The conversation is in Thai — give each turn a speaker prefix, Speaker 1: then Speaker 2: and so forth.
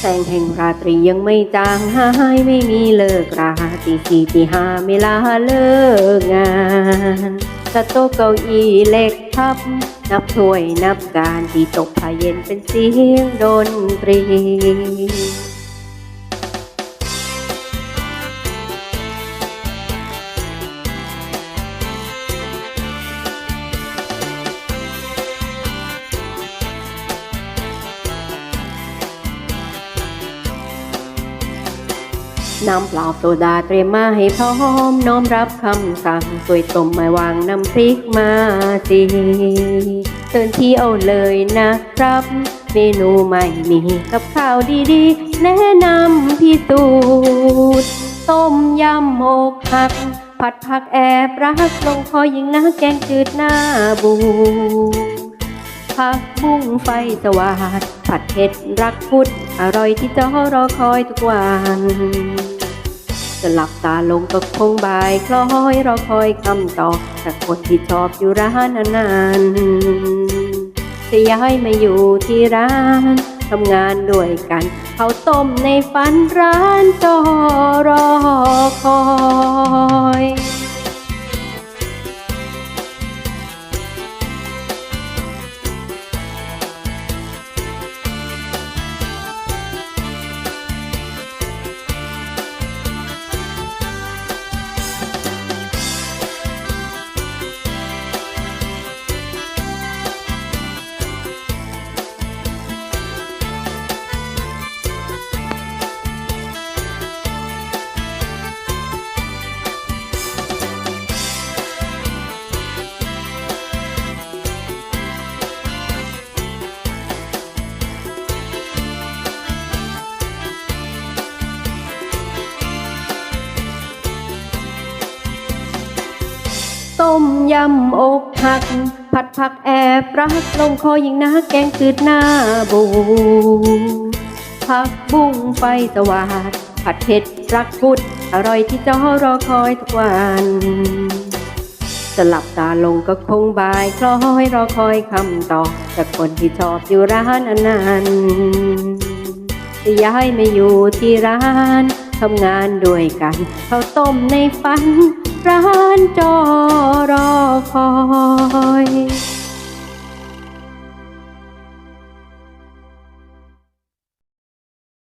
Speaker 1: แสงแห่งราตรียังไม่จางหายไม่มีเลิกราตีสี่ตีห้าไม่ลาเลิกงานสโต๊ะเก้าอี้เหล็กพับ นับถ้วยนับการที่ตกผ้าเย็นเป็นเสียงดนตรี น้ำเปล่าโซดาเตรียมมาให้พร้อมน้อมรับคำสั่งสวยต้มไม่วางน้ำพริกมาสิเชิญที่เอาเลยนะครับ เมนูใหม่มีกับข้าวดีๆ แนะนำพิสูจน์ต้มยำอกหัก ผัดผักแอบรักลงคอยิงนะแกงจืดหน้าบูผักบุ้งไฟสวาดผัดเผ็ดรักพุดอร่อยที่จ้ารอคอยทุกวัน จะหลับตาลงก็คงบายคล้อยรอคอยคำตอบจากคนที่ชอบอยู่ร้านนานๆจะย้ายมาอยู่ที่ร้านทำงานด้วยกันเขาต้มในฝันร้านจอรอคอย ต้มยำอกหัก ผัดผักแอบรักลงคอยิงนะแกงจืดหน้าบูผักบุ้งไฟสวาดผัดเผ็ดรักพุดอร่อยที่เจ้ารอคอยทุกวันจะหลับตาลงก็คงบายคล้อยรอคอยคำตอบจากคนที่ชอบอยู่ร้านอนานๆจะย้ายมาอยู่ที่ร้านทำงานด้วยกันเขาต้มในฝัน ร้านจอรอคอย